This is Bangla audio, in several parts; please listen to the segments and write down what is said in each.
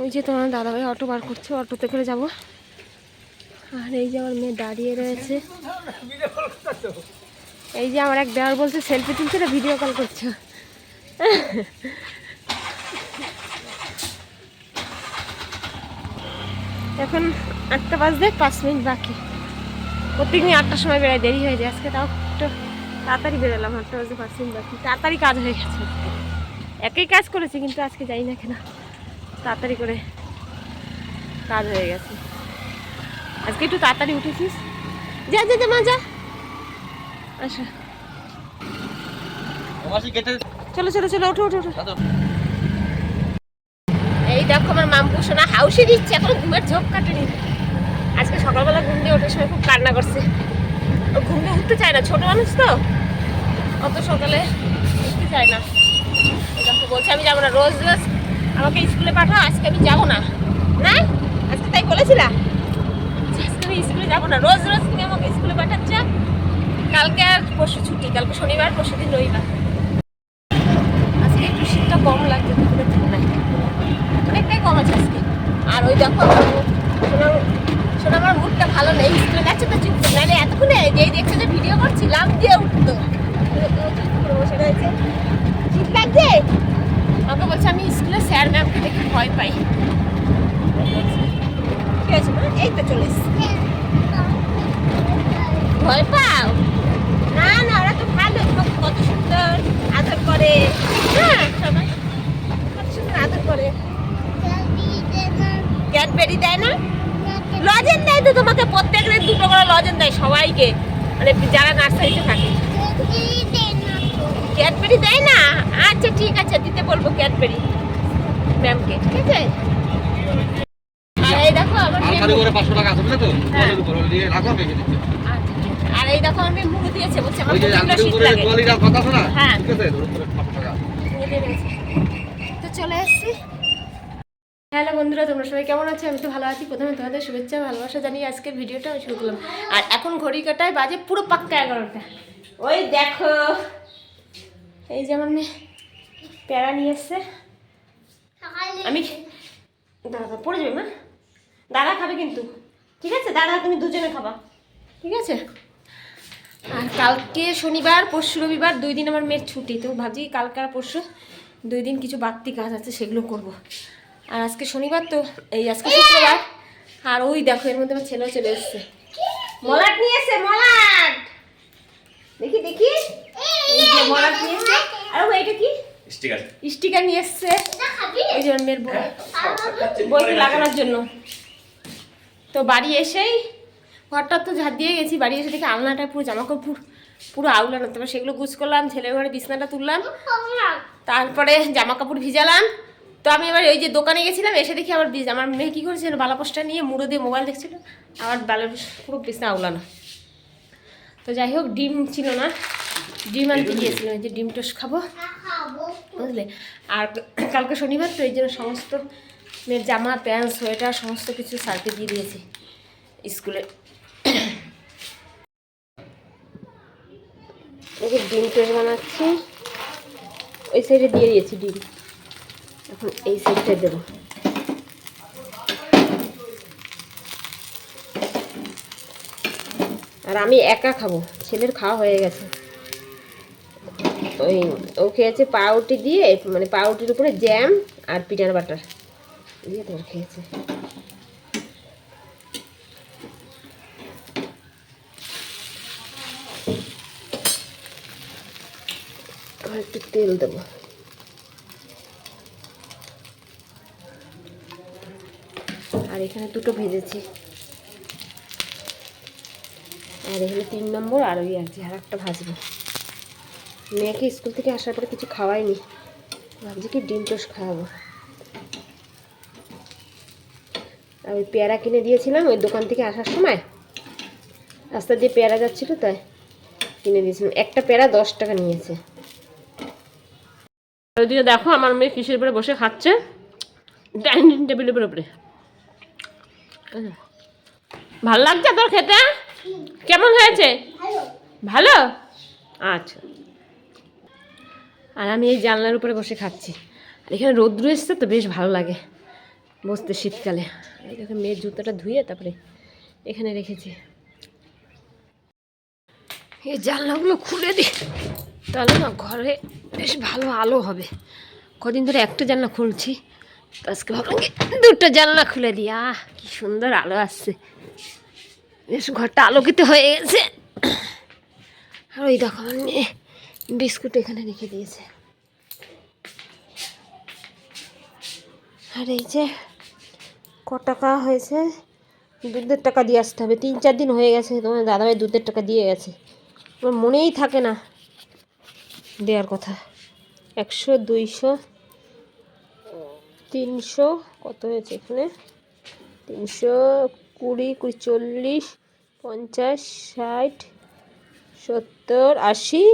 ওই যে তোমার দাদাভাই অটো বার করছে অটোতে করে যাব। আর এই যে আমার মেয়ে দাঁড়িয়ে রয়েছে। এই যে আমার এক দেওয়ার বলছে সেলফি তুলছে না ভিডিও কল করছ। এখন আটটা বাজতে পাঁচ মিনিট বাকি। প্রত্যেকদিন আটটার সময় বেড়ায়, দেরি হয়ে যায়। আজকে তাও একটু তাড়াতাড়ি বেরোলাম, আটটা বাজতে পাঁচ মিনিট বাকি। তাড়াতাড়ি কাজ হয়ে গেছে। একই কাজ করেছি, কিন্তু আজকে যাই না কেন। তাড়াতাড়ি করে কাজ হয়ে গেছে। আজকে একটু তাড়াতাড়ি উঠেছিস? যা যা যা মা যা। আচ্ছা চলো চলো চলো ওঠো ওঠো ওঠো। এই দেখো আমার মামপু সোনা হাউসে দিচ্ছে এখন ঘুমের ঝোঁক কাটেনি। আজকে সকালবেলা ঘুম দিয়ে ওঠার সময় খুব কান্না করছে। ও ঘুম দিয়ে উঠতে চায় না ছোট মানুষ তো। অত সকালে উঠতে চায় না। দেখো বলছে আমি যাব না রোজ রোজ আমাকে স্কুলে পাঠাও, আজকে আমি যাব না। না? আজকে তাই বলেছিলা? আজকে আমি স্কুলে যাব না। রোজ রোজ তুমি আমাকে স্কুলে পাঠাচ্ছ? কালকে আর পরশু ছুটি। কালকে শনিবার, পরশু দিন রবিবার। আজকে একটু শীতটা কম লাগছে অনেকটাই কম আছে আজকে। আর ওই দেখো শোনা আমার মুডটা ভালো নেই। স্কুলে যাচ্ছে তো চুপ নাহলে এতক্ষণে যেই দেখছে যে ভিডিও করছিলাম দিয়ে উঠতো। করে বসে রয়েছে লাগছে আমাকে বলছে, আমি স্কুলে স্যার ম্যামকে দেখে ভয় পাই। ঠিক আছে মা? এই তো চলে ভয় পাও? না না ওরা তো ভালো। কত সুন্দর আদর করে। হ্যাঁ। সবাই কত সুন্দর আদর করে। ক্যাডবেরি দেয় না? লজেন দেয় তো তোমাকে প্রত্যেক দিন দুটো করে লজেন দেয় সবাইকে। মানে যারা নার্সারিতে থাকে। ক্যাডবেরি দেয় না? আচ্ছা ঠিক আছে দিতে বলব ক্যাডবেরি। ম্যামকে ঠিক আছে? আর এই দেখো আমার হ্যাঁ। আচ্ছা। আর এই দেখো মেয়ে মুড়ি দিয়েছে বলছে আমার ওই যে প্রচণ্ড শীত লাগে। কথা শোনা হ্যাঁ। তো চলে এসছি হ্যালো বন্ধুরা তোমরা সবাই কেমন আছো? আমি তো ভালো আছি। প্রথমে তোমাদের শুভেচ্ছা ভালোবাসা জানিয়ে আজকের ভিডিওটা আমি শুরু করলাম। আর এখন ঘড়ি কাটায় বাজে পুরো পাক্কা এগারোটা। ওই দেখো। এই যে আমার মেয়ে প্যারা নিয়ে এসছে। আমি দাদা পড়ে যাবে মা? দাদা খাবে কিন্তু। ঠিক আছে? দাদা তুমি দুজনে খাবা। ঠিক আছে? আর কালকে শনিবার পরশু রবিবার দুই দিন আমার মেয়ের ছুটি। তো ভাবছি কালকে আর পরশু দুই দিন কিছু বাড়তি কাজ আছে সেগুলো করব। আর আজকে শনিবার তো এই আজকে শুক্রবার। আর ওই দেখো এর মধ্যে আমার ছেলেও চলে এসছে। মলাট নিয়ে এসছে মলাট! দেখি দেখি। এই যে মলাট নিয়ে এসছে আর এটা কি? স্টিকার। স্টিকার নিয়ে এসছে। যে মেয়ের বই বইতে লাগানোর জন্য। তো বাড়ি এসেই ঘরটা তো ঝাড় দিয়ে গেছি, বাড়ি এসে দেখি আলনাটা পুরো জামা কাপড় পুরো- আউলানো। তারপর সেগুলো গুছ করলাম ছেলের ঘরে বিছনাটা তুললাম। তারপরে জামা কাপড় ভিজালাম। তো আমি এবার ওই যে দোকানে গেছিলাম, এসে দেখি আমার আমার মেয়ে কী করেছিল বালাপোস্টটা নিয়ে মুড়ো দিয়ে মোবাইল দেখছিল আমার বালা পুরো বিছনা আউলানো। তো যাই হোক, ডিম ছিল না। ডিম আনতে গিয়েছিলাম যে ডিম টোস্ট খাব। বুঝলে? আর কালকে শনিবার তো এই জন্য সমস্ত মেয়ের জামা, প্যান্ট, সোয়েটার, সমস্ত কিছু স্যারকে দিয়ে দিয়েছি স্কুলে। যে ডিম টোস্ট বানাচ্ছি। ওই সাইডে দিয়ে দিয়েছি ডিম। এখন এই সাইডটা দেবো। আর আমি একা খাব। ছেলের খাওয়া হয়ে গেছে। ওই ও খেয়েছে পাউরুটি দিয়ে মানে পাউরুটির উপরে জ্যাম আর পিটার বাটার দিয়ে তোমার খেয়েছে। একটু তেল দেবো। আর এখানে দুটো ভেজেছি। আর এখানে তিন নম্বর আর ওই আছে আর একটা ভাজবো। মেয়েকে স্কুল থেকে আসার পরে কিছু খাওয়াইনি ভাবছি কি ডিম টোস্ট খাওয়াবো। ওই পেয়ারা কিনে দিয়েছিলাম ওই দোকান থেকে আসার সময়। রাস্তা দিয়ে পেয়ারা যাচ্ছিল তাই কিনে দিয়েছিলাম। একটা পেয়ারা দশ টাকা নিয়েছে। দেখো আমার মেয়ে কিসের উপরে বসে খাচ্ছে? ডাইনিং টেবিলের উপরে। ভালো লাগছে তোর খেতে? কেমন হয়েছে? ভালো? আচ্ছা। আর আমি এই জানলার উপরে বসে খাচ্ছি। আর এখানে রৌদ্র এসছে তো বেশ ভালো লাগে বসতে শীতকালে। দেখো, মেয়ের জুতোটা ধুয়ে তারপরে এখানে রেখেছি। এই জানলাগুলো খুলে দিই, তাহলে না ঘরে বেশ ভালো আলো হবে। কদিন ধরে একটা জানলা খুলছি আজকে ভাবলাম দুটো জানলা খুলে দিই। আহ, কি সুন্দর আলো আসছে। বেশ ঘরটা আলোকিত হয়ে গেছে। আর ওই দেখো মেয়ে বিস্কুট এখানে রেখে দিয়েছে। আর এই যে ক টাকা হয়েছে? দুধের টাকা দিয়ে আসতে হবে। তিন চার দিন হয়ে গেছে, তোমার দাদাভাই দুধের টাকা দিয়ে গেছে। আমার মনেই থাকে না দেওয়ার কথা। একশো, দুইশো, তিনশো, কত হয়েছে এখানে? তিনশো কুড়ি কুড়ি চল্লিশ, পঞ্চাশ, ষাট, সত্তর, আশি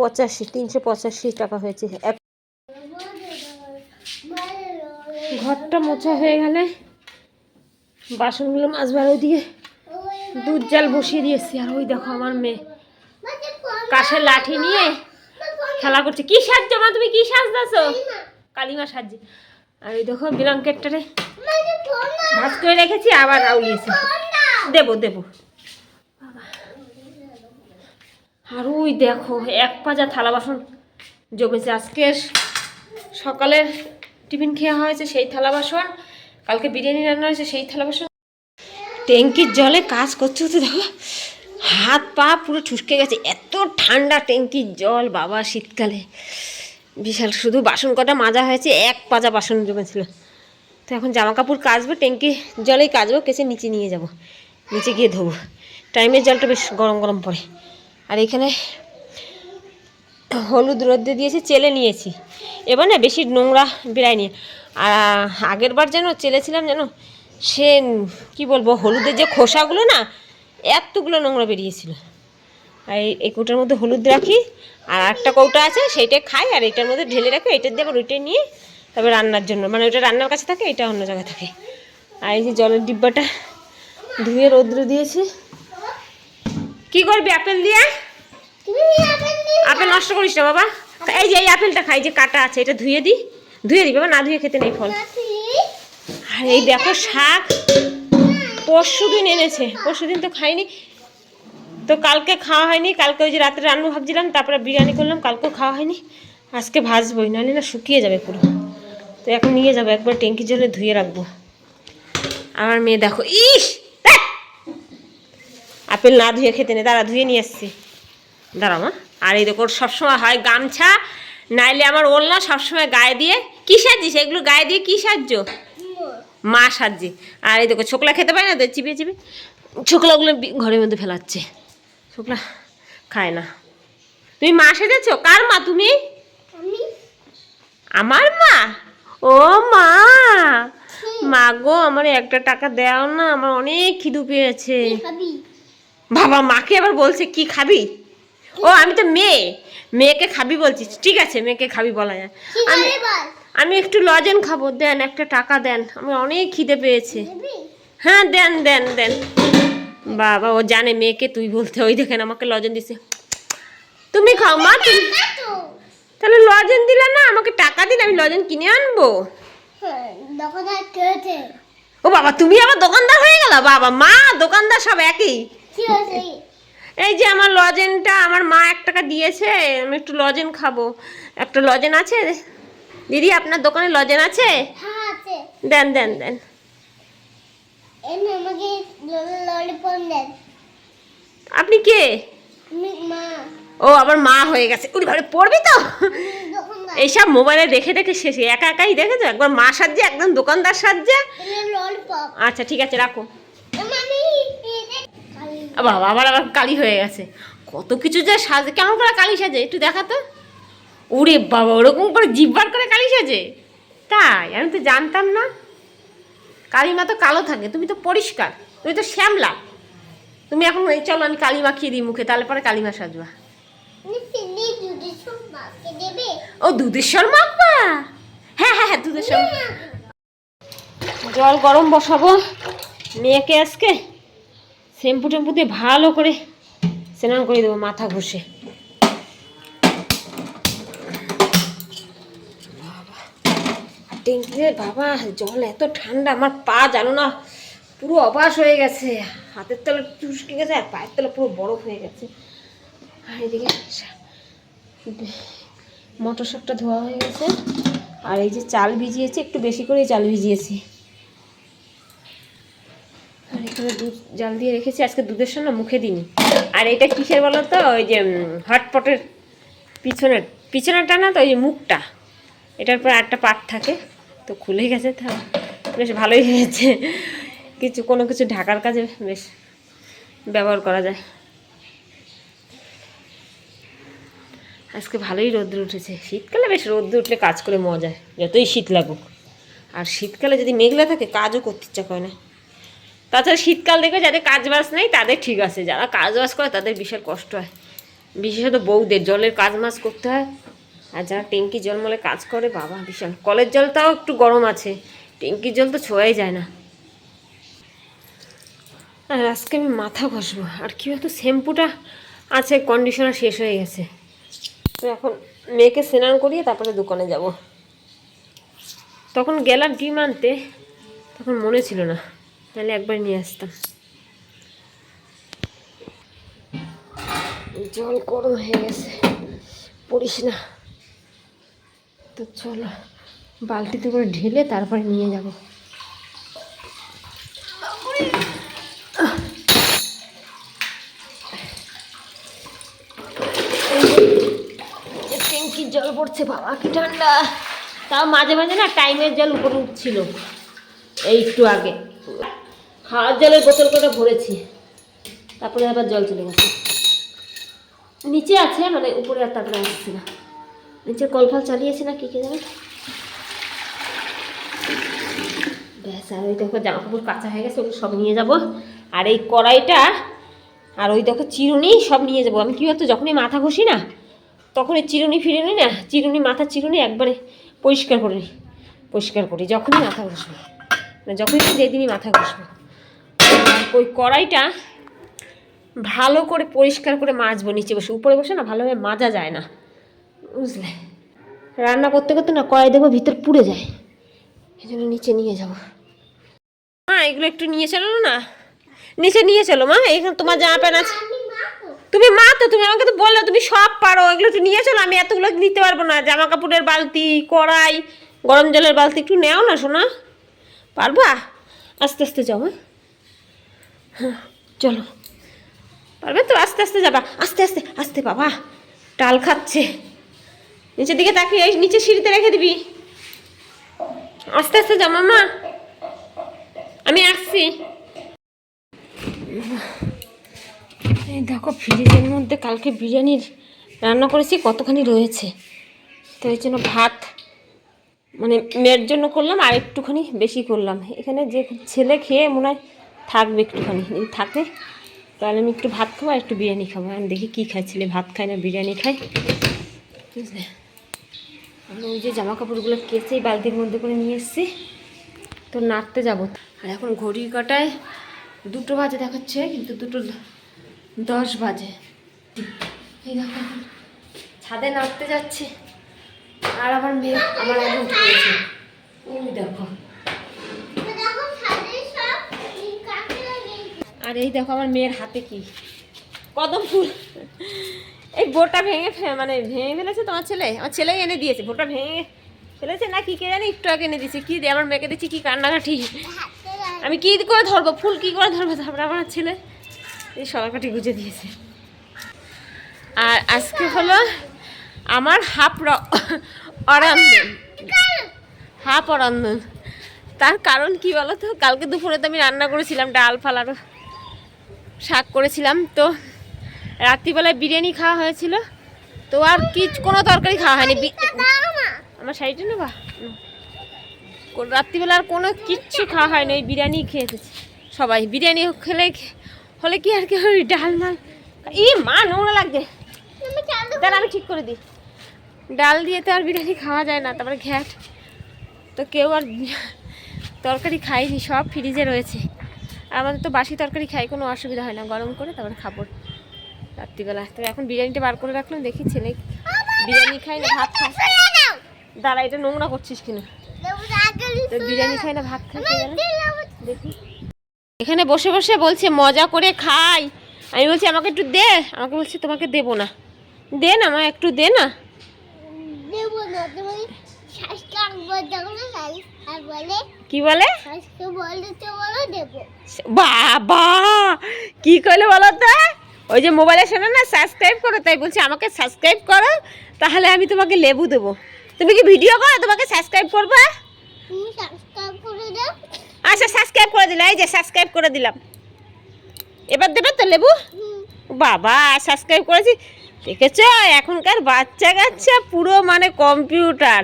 পঁচাশি, তিনশো পঁচাশি টাকা হয়েছে। ঘরটা মোছা হয়ে গেলে বাসনগুলো মাছ বারো দিয়ে দুধ জাল বসিয়ে দিয়েছি। আর ওই দেখো আমার মেয়ে কাশের লাঠি নিয়ে খেলা করছে। কি সাজছো মা, তুমি কি সাজতেছো? কালিমা সাজছে। আর ওই দেখো ব্ল্যাঙ্কেটটারে ভাজ করে রেখেছি, আবার আউলিয়েছে দেবো দেবো। আর ওই দেখো, এক পাজা থালা বাসন জমেছে আজকে। সকালের টিফিন খেয়া হয়েছে সেই থালা বাসন, কালকে বিরিয়ানি রান্না হয়েছে সেই থালা বাসন। ট্যাঙ্কির জলে কাজ করতে করতে দেখো, হাত পা পুরো ঠুসকে গেছে, এত ঠান্ডা ট্যাঙ্কির জল, বাবা শীতকালে। বিশাল, শুধু বাসন কটা মাজা হয়েছে, এক পাজা বাসন জমেছিল। তো এখন জামা কাপড় কাচবো, ট্যাঙ্কি জলেই কাচবো, কেচে নিচে নিয়ে যাব, নিচে গিয়ে ধোবো। টাইমের জলটা বেশ গরম গরম পড়ে। এখানে হলুদ রোদ্দে দিয়েছি, চেলে নিয়েছি। এবার না বেশি নোংরা বেরায়নি আর আগের বার যেন চেলেছিলাম যেন, সে কি বলব, হলুদের যে খোসাগুলো না, এতগুলো নোংরা বেরিয়েছিল। আর এই- কৌটার মধ্যে হলুদ রাখি, আর একটা কৌটা আছে, সেইটা খাই, আর এটার মধ্যে ঢেলে রাখি এটার দিয়ে আবার ওইটাই নিয়ে তবে রান্নার জন্য মানে ওইটা রান্নার কাছে থাকে, এটা অন্য জায়গায় থাকে। আর এই যে জলের ডিব্বাটা ধুয়ে রৌদ্র দিয়েছি। কি করবি আপেল দিয়ে? আপেল নষ্ট করিস না বাবা। এই যে এই আপেলটা খাই যে কাটা আছে এটা ধুয়ে দিই ধুয়ে দিই বাবা না ধুয়ে খেতে নেই ফল। আর এই দেখো শাক। পরশু দিন এনেছে পরশু দিন তো খাইনি। তো কালকে খাওয়া হয়নি কালকে ওই যে রাত্রে রান্না ভাবছিলাম তারপরে বিরিয়ানি করলাম কালকেও খাওয়া হয়নি। আজকে ভাজবই নাহলে না শুকিয়ে যাবে পুরো। তো এখন নিয়ে যাব একবার ট্যাঙ্কির জলে ধুয়ে রাখব। আমার মেয়ে দেখো ইস! আপেল না ধুয়ে খেতে নেই। দাঁড়া ধুয়ে নিয়ে এসছি দাঁড়াও মা। আর এই দেখো সবসময় হয় গামছা নাইলে আমার ওলনা সবসময় গায়ে দিয়ে কি সাজিস এগুলো গায়ে দিয়ে কি সাজছো? মা সাজছে। আর এই দেখো ছোকলা খেতে পারে না তো চিপিয়ে চিবিয়ে। ছোকলাগুলো ঘরের মধ্যে ফেলাচ্ছে। ছোকলা খায় না। তুমি মা সেজেছো? কার মা? তুমি? আমার মা? ও মা! মা গো আমার একটা টাকা দাও না আমার অনেক খিদু পেয়েছে। বাবা মাকে আবার বলছে কি খাবি? ও আমি তো মেয়ে। মেয়েকে খাবি বলছিস ঠিক আছে মেয়েকে খাবি বলা যায়। আমি আমি একটু লজেন খাব। দেন একটা টাকা দেন। আমি অনেক খিদে পেয়েছে। হ্যাঁ দেন দেন দেন। বাবা ও জানে মেয়েকে তুই বলতে। ওই দেখেন আমাকে লজেন দিছে। তুমি খাও মা তুমি তাহলে লজেন দিলে না আমাকে টাকা দিন আমি লজেন কিনে আনব। ও বাবা তুমি আবার দোকানদার হয়ে গেল? বাবা মা দোকানদার সব একই। এই যে আমার লজেনটা আমার মা এক টাকা দিয়েছে আমি একটু লজেন খাব। একটা লজেন আছে? দিদি আপনার দোকানে লজেন আছে? দেন দেন দেন। আপনি কে? ও আবার মা হয়ে গেছে। উনি ঘরে পড়বি তো? এইসব মোবাইলে দেখে দেখে শেষে একা একাই দেখেছ? একবার মা সাজছে একদম দোকানদার সাজছে? আচ্ছা ঠিক আছে রাখো। বাবা আবার আবার কালি হয়ে গেছে। কত কিছু যে সাজে, কেমন করে কালি সাজে, একটু দেখা তো। ওরে বাবা, ওরকম করে জিব্বার করে কালি সাজে? তাই, আমি তো জানতাম না। কালিমা তো কালো থাকে, তুমি তো পরিষ্কার, তুমি তো শ্যামলা। তুমি এখন এই, চলো আমি কালি মাখিয়ে দিই মুখে, তাহলে পরে কালিমা সাজবা। ও, দুধেশ্বর মাখবা হ্যাঁ হ্যাঁ হ্যাঁ দুধেশ্বর। জল গরম বসাবো। মেয়েকে আজকে শ্যাম্পু টেম্পু দিয়ে ভালো করে স্নান করে দেবো মাথা ঘষে। ট্যাঙ্কিতে বাবা, জল এত ঠান্ডা, আমার পা জানো না, পুরো অবাস হয়ে গেছে। হাতের তলা চুষকে গেছে আর পায়ের তলা পুরো বরফ হয়ে গেছে। আর এদিকে মটর শাকটা ধোয়া হয়ে গেছে। আর এই যে চাল ভিজিয়েছি, একটু বেশি করেই চাল ভিজিয়েছি। আর এখানে দুধ, জাল দিয়ে রেখেছি, আজকে দুধের সঙ্গে মুখে দিইনি। আর এটা কিসের বলো তো? ওই যে হটপটের পিছনের, পিছনেরটা না তো, ওই যে মুখটা। এটার পর একটা পাট থাকে, তো খুলে গেছে তা। বেশ ভালোই হয়েছে। কিছু, কোনো কিছু ঢাকার কাজে বেশ ব্যবহার করা যায়। আজকে ভালোই রোদ্র উঠেছে। শীতকালে বেশ রোদ্র উঠলে কাজ করে মজা, যতই শীত লাগুক। আর শীতকালে যদি মেঘলা থাকে, কাজও করতে ইচ্ছা করে না। তাছাড়া শীতকাল দেখে যাদের কাজ বাজ নেই, তাদের ঠিক আছে। যারা কাজ বাজ করে, তাদের বিশাল কষ্ট হয়। বিশেষত বউদের, জলের কাজ মাছ করতে হয়। আর যারা ট্যাঙ্কি জল মলে কাজ করে, বাবা, বিশাল। কলের জলটাও একটু গরম আছে। ট্যাঙ্কির জল তো ছোঁয়াই যায় না। আর আজকে আমি মাথা ঘষবো। আর কি হয়তো শ্যাম্পুটা আছে কন্ডিশনার শেষ হয়ে গেছে। তো এখন মেয়েকে স্নান করিয়ে তারপরে দোকানে যাব। তখন গেলাম ডিম আনতে, তখন মনে ছিল না। তাহলে একবার নিয়ে আসতাম। জল গরম হয়ে গেছে, পড়িস না। তো চলো, বালতিতে করে ঢেলে তারপরে নিয়ে যাব। ট্যাঙ্কির জল পড়ছে, বাবা, কি ঠান্ডা। তাও মাঝে মাঝে না টাইমের জল উপরে উঠছিল, এই একটু আগে। হাওয়ার জলের বোতল করে ভরেছি। তারপরে আবার জল চলে গেছে। নিচে আছে মানে উপরে আর তারপরে আসছে না। নিচে কল ফল চালিয়েছে না, কি কে জানে? ব্যাস, আর ওই দেখো জামা কাপড় কাঁচা হয়ে গেছে, ওগুলো সব নিয়ে যাব। আর এই কড়াইটা, আর ওই দেখো চিরুনি সব নিয়ে যাব। আমি কী হতো যখনই মাথা ঘষি না তখন এই চিরুনি ফিরুনি না, চিরুনি মাথার চিরুনি একবারে পরিষ্কার করে পরিষ্কার করি, যখনই মাথা ঘষবো। মানে যখনই যেদিনই মাথা ঘষবো। ওই কড়াইটা ভালো করে পরিষ্কার করে মাজবো নিচে বসে উপরে বসে না ভালোভাবে মাজা যায় না। বুঝলে? রান্না করতে করতে না কড়াই দেবো ভিতর পুড়ে যায়। এই জন্য নিচে নিয়ে যাব। মা এগুলো একটু নিয়ে চলো না। নিচে নিয়ে চলো মা এখানে তোমার জামা প্যান্ট আছে। তুমি মা তো তুমি আমাকে তো বললে তুমি সব পারো। এগুলো একটু নিয়ে চলো আমি এতগুলো নিতে পারব না। জামা কাপড়ের বালতি কড়াই গরম জলের বালতি একটু নেও না শোনা পারবা? আস্তে আস্তে যাও হ্যাঁ হ্যাঁ। চলো। পারবে তো? আস্তে আস্তে যাবা। আস্তে আস্তে আস্তে বাবা। টাল খাচ্ছে। নিচের দিকে তাকিয়ে নিচে সিঁড়িতে রেখে দিবি। আস্তে আস্তে যা মামা। আমি আসছি। এই দেখো, ফ্রিজের মধ্যে কালকে বিরিয়ানির রান্না করেছি, কতখানি রয়েছে। তো এই জন্য ভাত মানে মেয়ের জন্য করলাম, আর একটুখানি বেশি করলাম। এখানে যে ছেলে খেয়ে মনে হয় থাকবে একটুখানি। থাকে তাহলে আমি একটু ভাত খাব আর একটু বিরিয়ানি খাব। আমি দেখি কী খাই ছেলে ভাত খায় না বিরিয়ানি খায়। বুঝলে? আমি ওই যে জামা কাপড়গুলো কেচে এই বালতির মধ্যে করে নিয়ে এসেছি। তো নাড়তে যাব। আর এখন ঘড়ি কাটায় দুটো বাজে দেখাচ্ছে, কিন্তু দুটো দশ বাজে। এই দেখো ছাদে নাড়তে যাচ্ছে। আর আমার মেয়ে আমার আগে উঠে গেছে ওই দেখো। আর এই দেখো আমার মেয়ের হাতে কি? কদম ফুল। এই বোটা ভেঙে মানে ভেঙে ফেলেছে তোমার ছেলে? আমার ছেলেই এনে দিয়েছে বোটা ভেঙে ফেলেছে না কি কে জানি? একটু আগে এনে দিয়েছে। কি দিয়ে আমার মেয়েকে দিচ্ছি? কি কান্নাকাটি? আমি কি করে ধরবো? ফুল কি করে ধরবো? তারপরে আমার ছেলে এই সবাইকাটি গুজে দিয়েছে। আর আজকে হলো আমার হাফ অরান্দন। হাফ অরান্দন। তার কারণ কি বলো তো কালকে দুপুরে তো আমি রান্না করেছিলাম ডাল, ফাল আরও শাক করেছিলাম। তো রাত্রিবেলায় বিরিয়ানি খাওয়া হয়েছিল। তো আর কি, কোনো তরকারি খাওয়া হয়নি। আমার শাড়িটা নেবা। রাত্রিবেলা আর কোনো কিচ্ছু খাওয়া হয়নি। ওই বিরিয়ানি খেয়ে এসেছি। সবাই বিরিয়ানি খেলে হলে কি আর কি ওই ডাল মাল ই মা, নোংরা লাগছে। তাহলে আমি ঠিক করে দিই। ডাল দিয়ে তো আর বিরিয়ানি খাওয়া যায় না, তারপরে ঘ্যাট। তো কেউ আর তরকারি খাইনি সব ফ্রিজে রয়েছে। আমাদের তো বাসি তরকারি খাই, কোনো অসুবিধা হয় না। গরম করে তারপরে খাব রাত্রিবেলা। তো এখন বিরিয়ানিটা বার করে রাখলাম, দেখি ছেলে বিরিয়ানি খাই না, ভাত খায়? দাঁড়া, এটা নোংরা করছিস কিনা? তো বিরিয়ানি খাই না, ভাত খাই দেখি। এখানে বসে বসে বলছে, মজা করে খাই। আমি বলছি, আমাকে একটু দে। আমাকে বলছে, তোমাকে দেবো না। দে না মা, একটু দে না, দেবো না তুমি শ্বাসকে একবার দেখো না আর বলে কি বলে? বাবা কি করলে বলো তো? ওই যে মোবাইলে শোনো না সাবস্ক্রাইব করো তাই বলছি আমাকে সাবস্ক্রাইব করো তাহলে আমি তোমাকে লেবু দেবো। তুমি কি ভিডিও করো? তোমাকে সাবস্ক্রাইব করবা? আচ্ছা সাবস্ক্রাইব করে দিলাম এই যে সাবস্ক্রাইব করে দিলাম। এবার দেবে তো লেবু? বাবা সাবস্ক্রাইব করেছি। দেখেছ? এখনকার বাচ্চা কাচ্চা পুরো মানে কম্পিউটার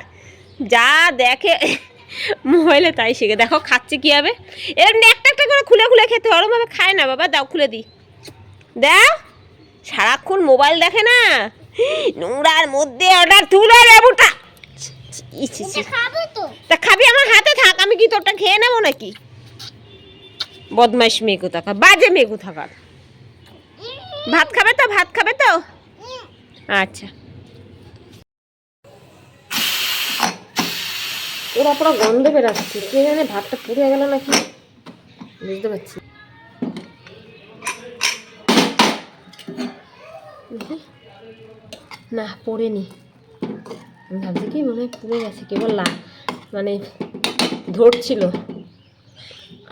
যা দেখে মোবাইলে তাই শিখে। দেখো খাচ্ছে কি হবে? এরকম একটা একটা করে খুলে খুলে খেতে ওরমভাবে খায় না বাবা। দাও খুলে দিই। দাও। সারাক্ষণ মোবাইল দেখে না? নোংরার মধ্যে অর্ডার তুলে লেবুটা তা। খাবি আমার হাতে থাক আমি কি তোরটা খেয়ে নেব নাকি? বদমাইশ মেঘু থাকা বাজে মেঘু থাকার ভাত খাবে তো ভাত খাবে তো? আচ্ছা। ওরা পুরো গন্ধ বেরাচ্ছে। কে জানে ভাতটা পুড়ে গেল নাকি? বুঝতে পারছি। না। পড়েনি। আমি ভাবছি কি মনে হয় পুড়ে গেছে কেবল লা মানে ধরছিল।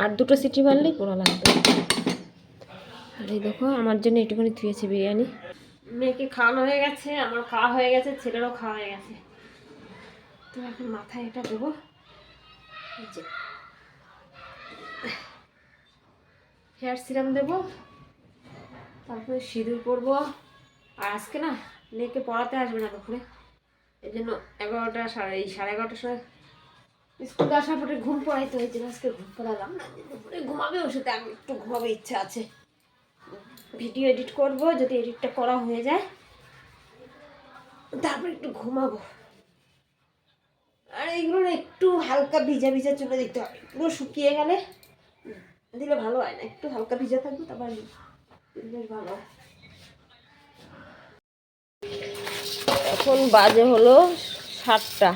আর দুটো সিটি মারলেই পোড়া লাগবে। আর এই দেখো, আমার জন্য একটুখানি থুয়েছে বিরিয়ানি। মেয়েকে খাওয়ানো হয়ে গেছে, আমার খাওয়া হয়ে গেছে, ছেলেরও খাওয়া হয়ে গেছে। তো এখন মাথায় এটা দেবো। যে। হেয়ার সিরাম দেবো। তারপরে সিঁদুর পরবো। আর আজকে না মেয়েকে পড়াতে আসবে না দুপুরে। এই জন্য এগারোটা সাড়ে এই সাড়ে এগারোটার সময় স্কুল আসার পরে ঘুম পড়াইতে হয়েছে আজকে ঘুম পড়ালাম না। দুপুরে ঘুমাবে ওষুধে আমি একটু ঘুমাবে ইচ্ছা আছে। ভিডিও এডিট করব, যদি এডিটটা করা হয়ে যায়। তারপর একটু ঘুমাবো। আর এইগুলো একটু হালকা ভিজা ভিজা চলে দিতে হবে। পুরো শুকিয়ে গেলে দিলে ভালো হয় না। একটু হালকা ভিজা থাকবে, তারপর বেশ ভালো এখন বাজে হলো সাতটা।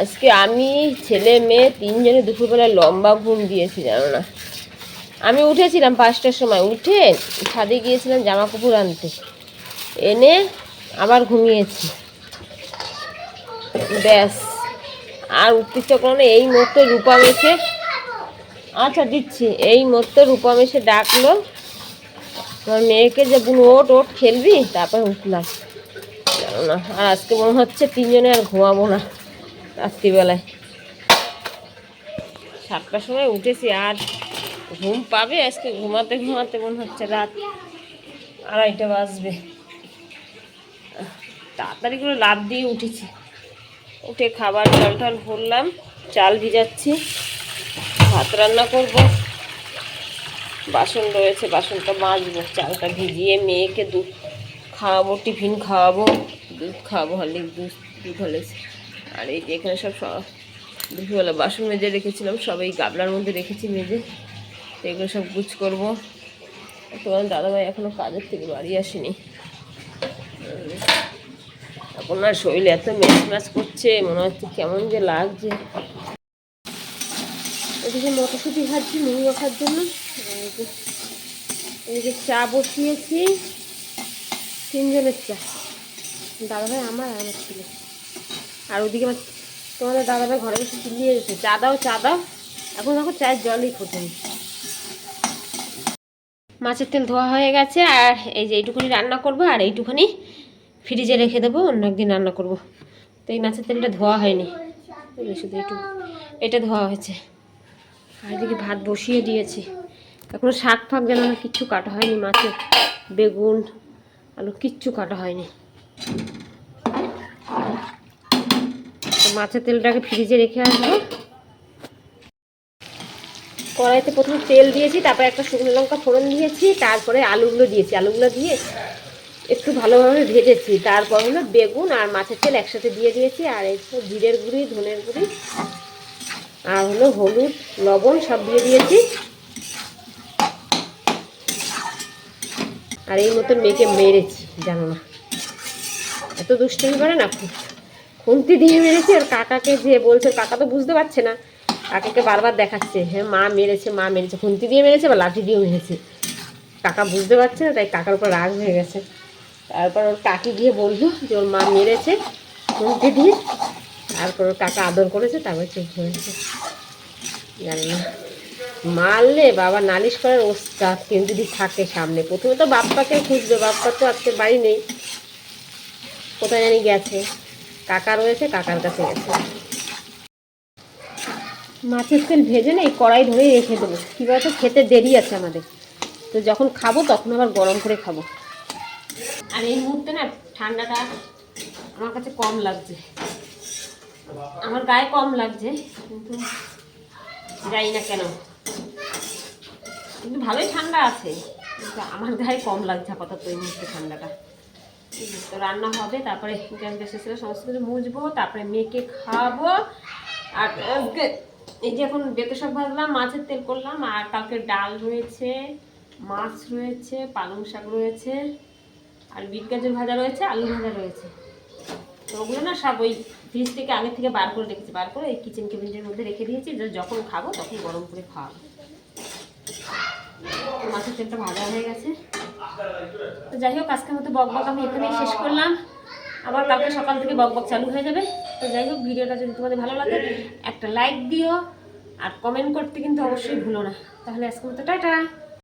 আজকে আমি, ছেলে, মেয়ে তিনজনে দুপুরবেলায় লম্বা ঘুম দিয়েছি, জানো না। আমি উঠেছিলাম পাঁচটার সময়। উঠে ছাদে গিয়েছিলাম জামা কাপড় আনতে। এনে আবার ঘুমিয়েছি। ব্যাস। আর উঠতে ইচ্ছা না, এই মতো রূপা মেশে আচ্ছা দিচ্ছি। এই মতো রূপা মেশে ডাকলো। আমার মেয়েকে যে বুন ওট ওট খেলবি? তারপর উঠলাম। না, আর আজকে মনে হচ্ছে তিনজনে আর ঘুমাবো না রাত্রিবেলায়। সাতটার সময় উঠেছি, আর ঘুম পাবে আজকে, ঘুমাতে ঘুমাতে মনে হচ্ছে রাত আড়াইটা বাজবে। তাড়াতাড়ি করে লাভ দিয়ে উঠেছি। উঠে খাবার জল টল ভরলাম, চাল ভিজাচ্ছি, ভাত রান্না করব। বাসন রয়েছে, বাসনটা মাজবো, চালটা ভিজিয়ে মেয়েকে দুধ খাওয়াবো, টিফিন খাওয়াবো, দুধ খাওয়াবো হলে দুধ দুধ হলেছে আর এই যে এখানে সব দুপুরবেলা বাসন মেজে রেখেছিলাম, সব এই গাবলার মধ্যে রেখেছি মেজে। এগুলো সব গুছ করব। তোমার দাদাভাই এখনও কাজের থেকে বাড়ি আসেনি। এখন আর শরীর এত ম্যাচ ম্যাচ করছে, মনে হচ্ছে কেমন যে লাগছে। এদিকে মটরশুঁটি খাচ্ছি মুড়ি মাখার জন্য। এদিকে চা বসিয়েছি, তিনজনের চা। দাদাভাই আমার আমার ছিল। আর ওদিকে আমার, তোমাদের দাদাভাই ঘরে বসে চিল্লিয়ে গেছে চা দাও চা দাও। এখন দেখো চায়ের জলই ফোটেনি। মাছের তেল ধোয়া হয়ে গেছে, আর এই যে এইটুকুনি রান্না করব, আর এইটুখানি ফ্রিজে রেখে দেবো, অন্য একদিন রান্না করব। তো এই মাছের তেলটা ধোয়া হয়নি। শুধু একটু, এটা ধোয়া হয়েছে। আর এদিকে ভাত বসিয়ে দিয়েছি। এখনও শাক ফাক যেন না কিচ্ছু কাটা হয়নি মাছের। বেগুন, আলু কিচ্ছু কাটা হয়নি। মাছের তেলটাকে ফ্রিজে রেখে আসব। কড়াইতে প্রথমে তেল দিয়েছি, তারপরে একটা শুকনো লঙ্কা ফোড়ন দিয়েছি, তারপরে আলুগুলো দিয়েছি। আলুগুলো দিয়ে একটু ভালোভাবে ভেজেছি। তারপর হলো বেগুন আর মাছের তেল একসাথে দিয়ে দিয়েছি, আর তো জিরের গুঁড়ি, ধনের গুঁড়ি, আর হলো হলুদ, লবণ সব দিয়ে দিয়েছি। আর এই মতন মেয়েকে মেরেছি, জানো না। এত দুষ্টুমি করে না, খুব খুন্তি দিয়ে মেরেছি, আর কাকাকে যে বলছে, কাকা তো বুঝতে পারছে না। কাকাকে বারবার দেখাচ্ছে হ্যাঁ মা মেরেছে মা মেরেছে, খুন্তি দিয়ে মেরেছে বা লাঠি দিয়েও মেরেছে। কাকা বুঝতে পারছে না, তাই কাকার উপর রাগ হয়ে গেছে। তারপর ওর কাকি গিয়ে বলল যে ওর মা মেরেছে খুন্তি দিয়ে। তারপর ওর কাকা আদর করেছে, তারপর চুপ হয়েছে জানি না। মারলে বাবা নালিশ করার ওস্তাদ, কেউ যদি থাকে সামনে। প্রথমে তো বাপ্পাকে খুঁজবে বাপ্পা তো আজকে বাড়ি নেই। কোথায় জানি গেছে। কাকা রয়েছে, কাকার কাছে গেছে। মাছের তেল ভেজে নেই কড়াই ধরেই রেখে দেবো। কী বলতো, খেতে দেরি আছে আমাদের। তো যখন খাব তখন আবার গরম করে খাব। আর এই মুহূর্তে না ঠান্ডাটা আমার কাছে কম লাগছে। আমার গায়ে কম লাগছে, কিন্তু জানি না কেন। কিন্তু ভালোই ঠান্ডা আছে, কিন্তু আমার গায়ে কম লাগছে আপাতত এই মুহূর্তে ঠান্ডাটা। তো রান্না হবে, তারপরে গ্যাস গ্যাস এসে সমস্ত কিছু মুছবো, তারপরে মেয়েকে খাওয়াবো। আর এই যে এখন বেতে শাক ভাজলাম, মাছের তেল করলাম, আর কালকে ডাল রয়েছে, মাছ রয়েছে, পালং শাক রয়েছে। আর বিট গাজর ভাজা রয়েছে, আলু ভাজা রয়েছে। তো ওগুলো না সব ওই ফ্রিজ থেকে আগে থেকে বার করে রেখেছি, বার করে এই কিচেন কেবিনেটের মধ্যে রেখে দিয়েছি যখন খাব তখন গরম করে খাওয়াবো। মাছের তেলটা ভাজা হয়ে গেছে। তো যাই হোক, আজকের মতো বক বক আমি এখানেই শেষ করলাম। আবার কালকে সকাল থেকে বক বক চালু হয়ে যাবে। তো যাই হোক, ভিডিওটা যদি তোমাদের ভালো লাগে, একটা লাইক দিও। আর কমেন্ট করতে কিন্তু অবশ্যই ভুলো না। তাহলে আজকের মতো টাটা।